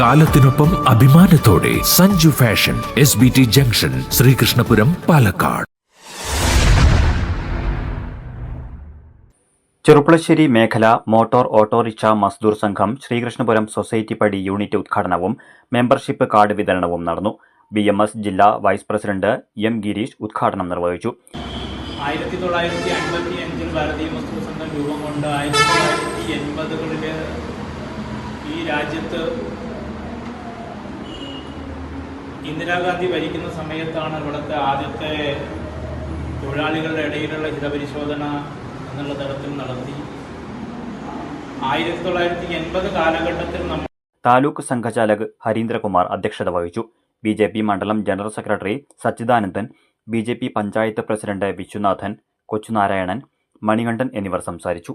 കാലത്തിനൊപ്പം അഭിമാനത്തോടെ Sanju fashion S B T junction Sreekrishnapuram Palakkad. Cherpulassery മേഖല motor auto rickshaw Mazdoor Sangham Sreekrishnapuram society പടി unit ഉദ്ഘാടനവും membership card വിതരണവും നടന്നു. B M S ജില്ലാ vice president M Girish ഉദ്ഘാടനം നിർവഹിച്ചു. ആയിരത്തി തൊള്ളായിരത്തി അൻപത്തി അഞ്ചിൽ ഭാരതീയ മസ്ദൂർ സംഘം രൂപം കൊണ്ട് ആയിരത്തി തൊള്ളായിരത്തി എൺപതുകളിൽ ഈ രാജ്യത്ത് ഇന്ദിരാഗാന്ധി ഭരിക്കുന്ന സമയത്താണ് ഇവിടുത്തെ ആദ്യത്തെ തൊഴിലാളികളുടെ ഇടയിലുള്ള ഹിതപരിശോധന എന്നുള്ള തരത്തിൽ നടത്തി. ആയിരത്തി തൊള്ളായിരത്തി എൺപത് കാലഘട്ടത്തിൽ നമ്മൾ താലൂക്ക് സംഘചാലക് ഹരീന്ദ്രകുമാർ അധ്യക്ഷത വഹിച്ചു. ബി ജെ പി മണ്ഡലം general secretary Sachidanandan B J P panchayat president Viswanathan Kochunarayanan Manikandan എന്നിവർ സംസാരിച്ചു.